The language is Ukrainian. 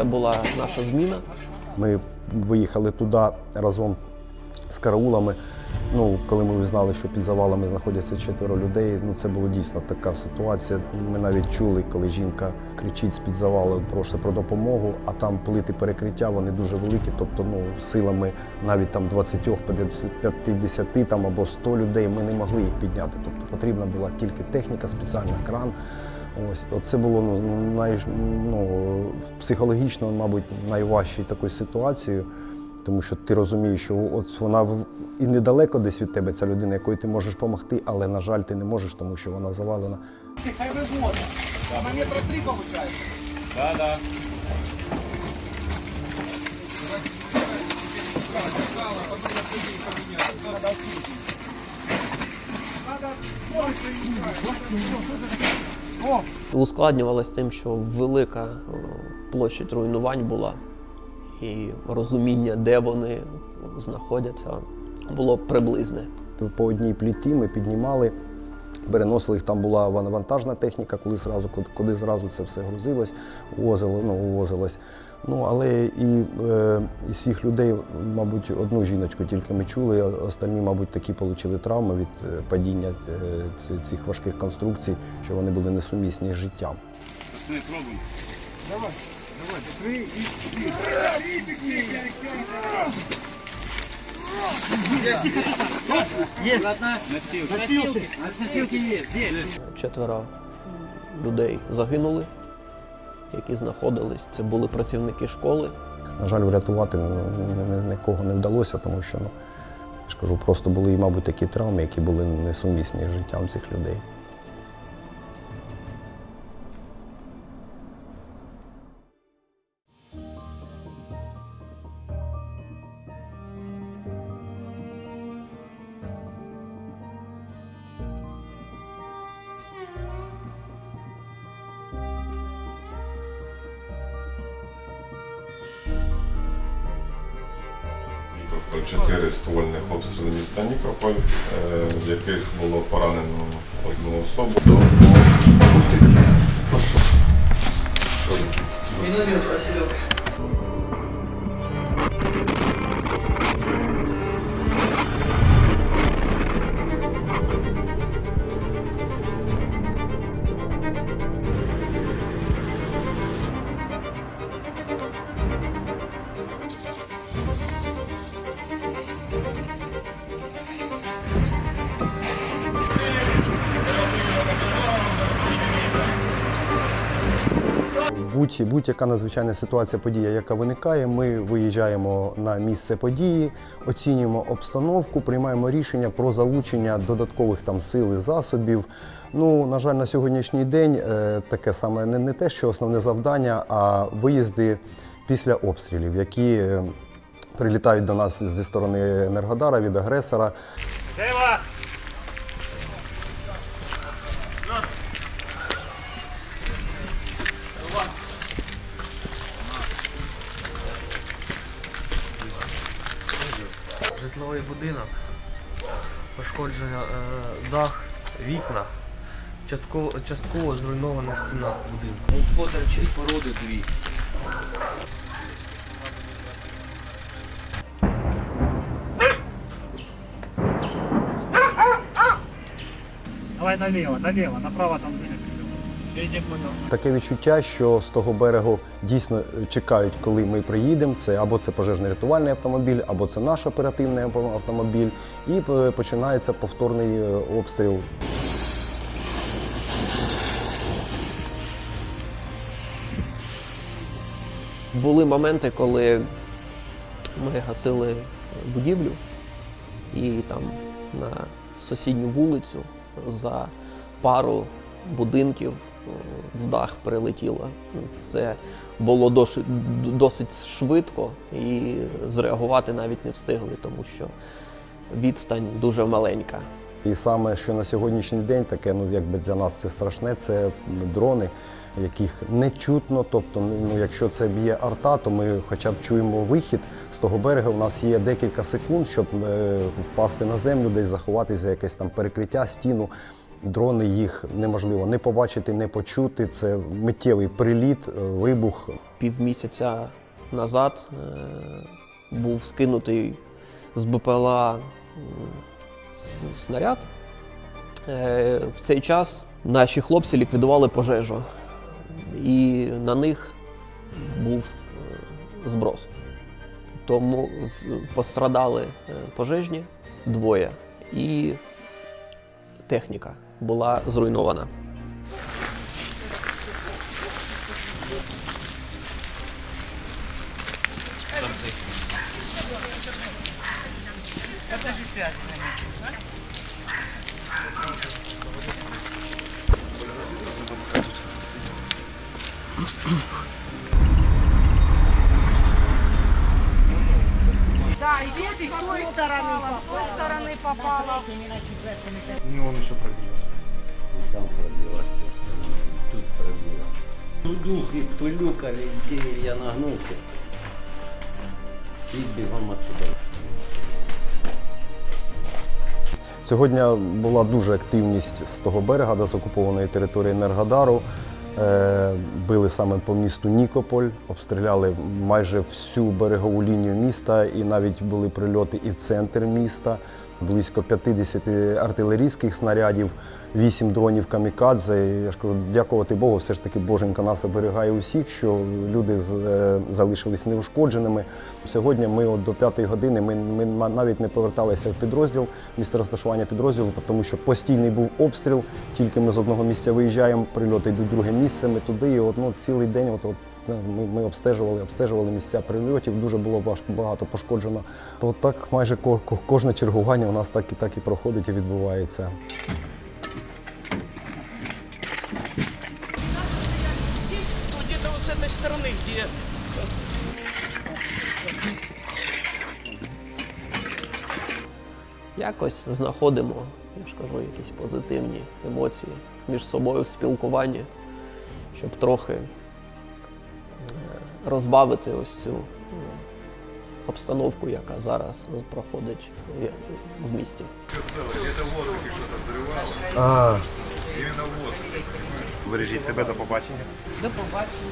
це була наша зміна. Ми виїхали туди разом з караулами. Ну, коли ми знали, що під завалами знаходяться четверо людей, ну це була дійсно така ситуація. Ми навіть чули, коли жінка кричить з-під завалу, просить про допомогу, а там плити перекриття, вони дуже великі. Тобто, ну, силами навіть там 20, 50 там, або 100 людей ми не могли їх підняти. Тобто потрібна була тільки техніка, спеціальний кран. Ось це було ну, най, ну, психологічно, мабуть, найважчою такою ситуацією, тому що ти розумієш, що от вона і недалеко десь від тебе, ця людина, якої ти можеш допомогти, але, на жаль, ти не можеш, тому що вона завалена. Хай виводить. А на метра три виходить. Да, да. Ускладнювалось тим, що велика е, площадь руйнувань була, і розуміння, де вони знаходяться, було приблизне. По одній пліті ми піднімали, переносили їх. Там була ван- вантажна техніка, коли зразу, куди, куди зразу це все грузилось, увозило, ну, увозилось. Ну, але і е, із всіх людей, мабуть, одну жіночку тільки ми чули, останні, мабуть, такі отримали травми від е, падіння е, цих важких конструкцій, що вони були несумісні з життям. Давай, давай, три і Носилки. Носилки. Носилки есть, здесь. Четверо людей загинули, які знаходились. Це були працівники школи. На жаль, врятувати ні- ні- нікого не вдалося, тому що, ну, я ж кажу, просто були, мабуть, такі травми, які були несумісні з життям цих людей. Нікополь, чотири ствольних обстріли міста Нікополь, е, в яких було поранено одну особу. Що ви? Будь-яка надзвичайна ситуація, подія, яка виникає, ми виїжджаємо на місце події, оцінюємо обстановку, приймаємо рішення про залучення додаткових там сил і засобів. Ну, на жаль, на сьогоднішній день е, таке саме не, не те, що основне завдання, а виїзди після обстрілів, які е, прилітають до нас зі сторони Енергодара від агресора. Сева! Житловий будинок, пошкодження е, дах, вікна, частково, частково зруйнована стіна будинку. Господарчі споруди дві. Давай наліво, наліво, направо там. Таке відчуття, що з того берегу дійсно чекають, коли ми приїдемо. Це або це пожежний рятувальний автомобіль, або це наш оперативний автомобіль, і е, починається повторний е, обстріл. Були моменти, коли ми гасили будівлю, і там на сусідню вулицю за пару будинків е, в дах прилетіло. Це було досить, досить швидко і зреагувати навіть не встигли, тому що відстань дуже маленька. І саме що на сьогоднішній день таке, ну якби для нас це страшне, це дрони, яких не чутно. Тобто, ну якщо це б'є арта, то ми хоча б чуємо вихід з того берега. У нас є декілька секунд, щоб е, впасти на землю, десь заховатися за якесь там перекриття, стіну. Дрони їх неможливо не побачити, не почути. Це миттєвий приліт, е, вибух. Півмісяця назад е, був скинутий з БПЛА снаряд. Е, в цей час наші хлопці ліквідували пожежу, і на них був зброс. Тому пострадали пожежні двоє, і техніка була зруйнована. Да, и здесь с той стороны попала, с той стороны попала. Там пробила, с той стороны, тут пробила. Дух и пылюка везде, и я нагнулся. И бегом отсюда. Сьогодні була дуже активність з того берега, з окупованої території Енергодару. Е, Били саме по місту Нікополь, обстріляли майже всю берегову лінію міста, і навіть були прильоти і в центр міста. Близько 50 артилерійських снарядів, 8 дронів камікадзе. Я ж кажу, дякувати Богу, все ж таки Боженька нас оберігає усіх, що люди е, залишились неушкодженими. Сьогодні ми от до 5 години ми, ми навіть не поверталися в підрозділ, місце розташування підрозділу, тому що постійний був обстріл. Тільки ми з одного місця виїжджаємо, прильоти йдуть друге місце. Ми туди. І от, ну, цілий день от, от, ми, ми обстежували, обстежували місця прильотів. Дуже було важко багато пошкоджено. То так майже ко- ко- кожне чергування у нас так і так і проходить і відбувається. якось знаходимо, я ж кажу, якісь позитивні емоції між собою в спілкуванні, щоб трохи е, розбавити ось цю е, обстановку, яка зараз проходить в- в місті. Бережіть себе, до побачення. До побачення.